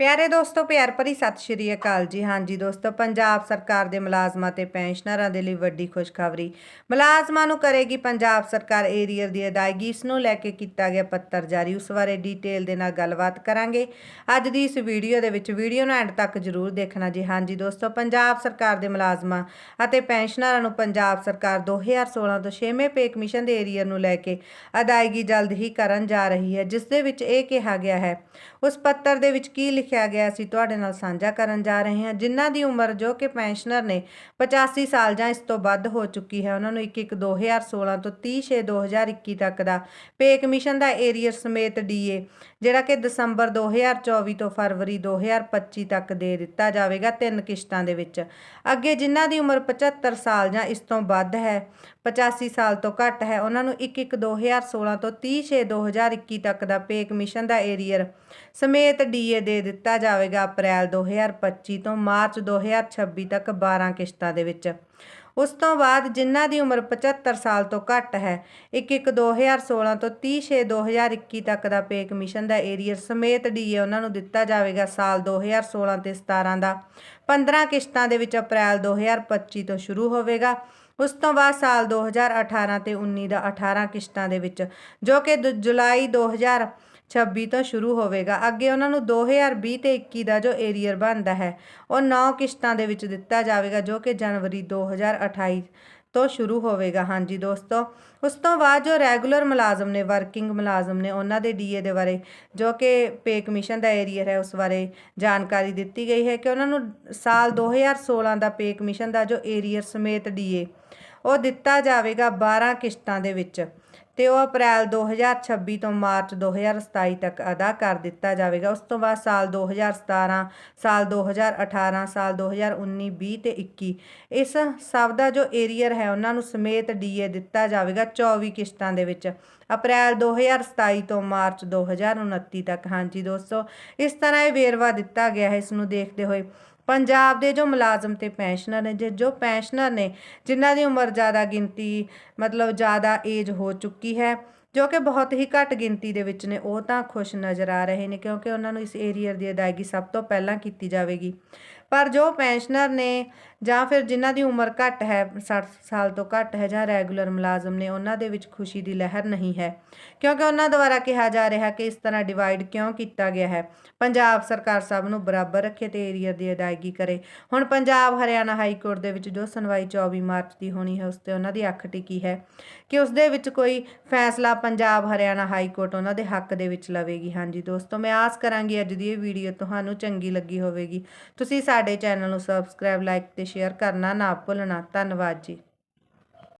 ਪਿਆਰੇ ਦੋਸਤੋ, ਪਿਆਰ ਭਰੀ ਸਤਿ ਸ਼੍ਰੀ ਅਕਾਲ ਜੀ। ਹਾਂਜੀ ਦੋਸਤੋ, ਪੰਜਾਬ ਸਰਕਾਰ ਦੇ ਮੁਲਾਜ਼ਮਾਂ ਤੇ ਪੈਨਸ਼ਨਰਾਂ ਦੇ ਲਈ ਵੱਡੀ ਖੁਸ਼ਖਬਰੀ। ਮੁਲਾਜ਼ਮਾਂ ਨੂੰ ਕਰੇਗੀ ਪੰਜਾਬ ਸਰਕਾਰ ਏਰੀਅਰ ਦੀ ਅਦਾਇਗੀ। ਇਸ ਨੂੰ ਲੈ ਕੇ ਕੀਤਾ ਗਿਆ ਪੱਤਰ ਜਾਰੀ। ਉਸ ਬਾਰੇ ਡੀਟੇਲ ਦੇ ਨਾਲ ਗੱਲਬਾਤ ਕਰਾਂਗੇ। ਅੱਜ ਦੀ ਇਸ ਵੀਡੀਓ ਦੇ ਵਿੱਚ ਵੀਡੀਓ ਨੂੰ ਐਂਡ ਤੱਕ ਜ਼ਰੂਰ ਦੇਖਣਾ ਜੀ। ਹਾਂਜੀ ਦੋਸਤੋ, ਪੰਜਾਬ ਸਰਕਾਰ ਦੇ ਮੁਲਾਜ਼ਮਾਂ ਅਤੇ ਪੈਨਸ਼ਨਰਾਂ ਨੂੰ ਪੰਜਾਬ ਸਰਕਾਰ 2016 ਤੋਂ 6ਵੇਂ ਪੇ ਕਮਿਸ਼ਨ ਦੇ ਏਰੀਅਰ ਨੂੰ ਲੈ ਕੇ ਅਦਾਇਗੀ ਜਲਦ ਹੀ ਕਰਨ ਜਾ ਰਹੀ ਹੈ, ਜਿਸ ਦੇ ਵਿੱਚ ਇਹ ਕਿਹਾ ਗਿਆ ਹੈ, ਉਸ ਪੱਤਰ ਦੇ ਵਿੱਚ ਕੀ ਲਿਖਿਆ ਗਿਆ ਅਸੀਂ ਤੁਹਾਡੇ ਨਾਲ ਸਾਂਝਾ ਕਰਨ ਜਾ ਰਹੇ ਹਾਂ। ਜਿਨ੍ਹਾਂ ਦੀ ਉਮਰ ਜੋ ਕਿ ਪੈਨਸ਼ਨਰ ਨੇ 85 ਸਾਲ ਜਾਂ ਇਸ ਤੋਂ ਵੱਧ ਹੋ ਚੁੱਕੀ ਹੈ, ਉਹਨਾਂ ਨੂੰ 21 2016 ਤੋਂ 30 6 2021 ਤੱਕ ਦਾ ਪੇ ਕਮਿਸ਼ਨ ਦਾ ਏਰੀਅਰ ਸਮੇਤ ਡੀਏ, ਜਿਹੜਾ ਕਿ ਦਸੰਬਰ 2024 ਤੋਂ ਫਰਵਰੀ 2025 ਤੱਕ ਦੇ ਦਿੱਤਾ ਜਾਵੇਗਾ ਤਿੰਨ ਕਿਸ਼ਤਾਂ ਦੇ ਵਿੱਚ। ਅੱਗੇ ਜਿਨ੍ਹਾਂ ਦੀ ਉਮਰ 75 ਸਾਲ ਜਾਂ ਇਸ ਤੋਂ ਵੱਧ ਹੈ 85 ਸਾਲ ਤੋਂ ਘੱਟ ਹੈ, ਉਹਨਾਂ ਨੂੰ 1 1 2016 ਤੋਂ 30 6 2021 ਤੱਕ ਦਾ ਪੇ ਕਮਿਸ਼ਨ ਦਾ ਏਰੀਅਰ ਸਮੇਤ ਡੀਏ ਦੇ ਦਿੱਤਾ ਦਿੱਤਾ ਜਾਵੇਗਾ ਅਪ੍ਰੈਲ 2025 ਤੋਂ ਮਾਰਚ 2026 ਤੱਕ 12 ਕਿਸ਼ਤਾਂ ਦੇ ਵਿੱਚ। ਉਸ ਤੋਂ ਬਾਅਦ ਜਿਨ੍ਹਾਂ ਦੀ ਉਮਰ 75 ਸਾਲ ਤੋਂ ਘੱਟ ਹੈ 1-1-2016 ਤੋਂ 30-6-2021 ਤੱਕ ਦਾ ਪੇ ਕਮਿਸ਼ਨ ਦਾ ਏਰੀਅਰ ਸਮੇਤ ਡੀ ਡੀਏ ਉਹਨਾਂ ਨੂੰ ਦਿੱਤਾ ਜਾਵੇਗਾ ਸਾਲ 2016 ਤੇ 17 ਦਾ। 15 ਕਿਸ਼ਤਾਂ ਦੇ ਵਿੱਚ ਅਪ੍ਰੈਲ 2025 ਤੋਂ ਸ਼ੁਰੂ ਹੋਵੇਗਾ। ਉਸ ਤੋਂ ਬਾਅਦ ਸਾਲ 2018 ਤੇ 19 ਦਾ 18 ਕਿਸ਼ਤਾਂ ਦੇ ਵਿੱਚ, ਜੋ ਕਿ ਜੁਲਾਈ 2000 26 ਤੋਂ ਸ਼ੁਰੂ ਹੋਵੇਗਾ। ਅੱਗੇ ਉਹਨਾਂ ਨੂੰ 2020 ਤੇ 21 ਦਾ ਜੋ ਏਰੀਅਰ ਬਣਦਾ ਹੈ, ਉਹ ਨੌ ਕਿਸ਼ਤਾਂ ਦੇ ਵਿੱਚ ਦਿੱਤਾ ਜਾਵੇਗਾ, ਜੋ ਕਿ ਜਨਵਰੀ 2028 ਤੋਂ ਸ਼ੁਰੂ ਹੋਵੇਗਾ। ਹਾਂਜੀ ਦੋਸਤੋ, ਉਸ ਤੋਂ ਬਾਅਦ ਜੋ ਰੈਗੂਲਰ ਮੁਲਾਜ਼ਮ ਨੇ, ਵਰਕਿੰਗ ਮੁਲਾਜ਼ਮ ਨੇ, ਉਹਨਾਂ ਦੇ ਡੀਏ ਦੇ ਬਾਰੇ, ਜੋ ਕਿ ਪੇ ਕਮਿਸ਼ਨ ਦਾ ਏਰੀਅਰ ਹੈ, ਉਸ ਬਾਰੇ ਜਾਣਕਾਰੀ ਦਿੱਤੀ ਗਈ ਹੈ ਕਿ ਉਹਨਾਂ ਨੂੰ ਸਾਲ 2016 ਦਾ ਪੇ ਕਮਿਸ਼ਨ ਦਾ ਜੋ ਏਰੀਅਰ ਸਮੇਤ ਡੀਏ ਉਹ ਦਿੱਤਾ ਜਾਵੇਗਾ 12 ਕਿਸ਼ਤਾਂ ਦੇ ਵਿੱਚ। ਤੇ ਉਹ ਅਪ੍ਰੈਲ 2026 ਤੋਂ ਮਾਰਚ 2027 ਤੱਕ ਅਦਾ ਕਰ ਦਿੱਤਾ ਜਾਵੇਗਾ। ਉਸ ਤੋਂ ਬਾਅਦ ਸਾਲ 2017 ਸਾਲ 2018 ਸਾਲ 2019 20 ਤੇ 21 ਇਸ ਸਭ ਦਾ ਜੋ ਏਰੀਅਰ ਹੈ ਉਹਨਾਂ ਨੂੰ ਸਮੇਤ ਡੀਏ ਦਿੱਤਾ ਜਾਵੇਗਾ 24 ਕਿਸ਼ਤਾਂ ਦੇ ਵਿੱਚ। ਅਪ੍ਰੈਲ 2027 ਤੋਂ ਮਾਰਚ 2029 ਤੱਕ। ਹਾਂਜੀ ਦੋਸਤੋ, ਇਸ ਤਰ੍ਹਾਂ ਇਹ ਵੇਰਵਾ ਦਿੱਤਾ ਗਿਆ ਹੈ ਇਸ ਨੂੰ ਦੇਖਦੇ ਹੋਏ। ਪੰਜਾਬ ਦੇ ਜੋ ਮੁਲਾਜ਼ਮ ਤੇ ਪੈਨਸ਼ਨਰ ਨੇ, ਜੇ ਜੋ ਪੈਨਸ਼ਨਰ ਨੇ, ਜਿਨ੍ਹਾਂ ਦੀ ਉਮਰ ਜ਼ਿਆਦਾ ਗਿਣਤੀ, ਮਤਲਬ ਜ਼ਿਆਦਾ ਏਜ ਹੋ ਚੁੱਕੀ ਹੈ ਜੋ ਕਿ ਬਹੁਤ ਹੀ ਘੱਟ ਗਿਣਤੀ ਦੇ ਵਿੱਚ ਨੇ, ਉਹ ਤਾਂ ਖੁਸ਼ ਨਜ਼ਰ ਆ ਰਹੇ ਨੇ ਕਿਉਂਕਿ ਉਹਨਾਂ ਨੂੰ ਇਸ ਏਰੀਅਰ ਦੀ ਅਦਾਇਗੀ ਸਭ ਤੋਂ ਪਹਿਲਾਂ ਕੀਤੀ ਜਾਵੇਗੀ। ਪਰ ਜੋ ਪੈਨਸ਼ਨਰ ਨੇ ਜਾਂ ਫਿਰ ਜਿਨ੍ਹਾਂ ਦੀ ਉਮਰ ਘੱਟ ਹੈ 60 ਸਾਲ ਤੋਂ ਘੱਟ ਹੈ ਜਾਂ ਰੈਗੂਲਰ ਮੁਲਾਜ਼ਮ ਨੇ, ਉਹਨਾਂ ਦੇ ਵਿੱਚ ਖੁਸ਼ੀ ਦੀ ਲਹਿਰ ਨਹੀਂ ਹੈ। ਕਿਉਂਕਿ ਉਹਨਾਂ ਦੁਆਰਾ ਕਿਹਾ ਜਾ ਰਿਹਾ ਕਿ ਇਸ ਤਰ੍ਹਾਂ ਡਿਵਾਈਡ ਕਿਉਂ ਕੀਤਾ ਗਿਆ ਹੈ? ਪੰਜਾਬ ਸਰਕਾਰ ਸਭ ਨੂੰ ਬਰਾਬਰ ਰੱਖੇ ਤੇ ਏਰੀਆ ਦੀ ਅਦਾਇਗੀ ਕਰੇ। ਹੁਣ ਪੰਜਾਬ ਹਰਿਆਣਾ ਹਾਈ ਕੋਰਟ ਦੇ ਵਿੱਚ ਜੋ ਸੁਣਵਾਈ 24 ਮਾਰਚ ਦੀ ਹੋਣੀ ਹੈ, ਉਸ ਤੇ ਉਹਨਾਂ ਦੀ ਅੱਖ ਟਿਕੀ ਹੈ ਕਿ ਉਸ ਦੇ ਵਿੱਚ ਕੋਈ ਫੈਸਲਾ ਪੰਜਾਬ ਹਰਿਆਣਾ ਹਾਈ ਕੋਰਟ ਉਹਨਾਂ ਦੇ ਹੱਕ ਦੇ ਵਿੱਚ ਲਵੇਗੀ। ਹਾਂਜੀ ਦੋਸਤੋ, ਮੈਂ ਆਸ ਕਰਾਂਗੀ ਅੱਜ ਦੀ ਇਹ ਵੀਡੀਓ ਤੁਹਾਨੂੰ ਚੰਗੀ ਲੱਗੀ ਹੋਵੇਗੀ। ਤੁਸੀਂ ਸਾਡੇ ਚੈਨਲ ਨੂੰ ਸਬਸਕ੍ਰਾਈਬ ਲਾਈਕ ਤੇ ਸ਼ੇਅਰ ਕਰਨਾ ਨਾ ਭੁੱਲਣਾ। ਧੰਨਵਾਦ ਜੀ।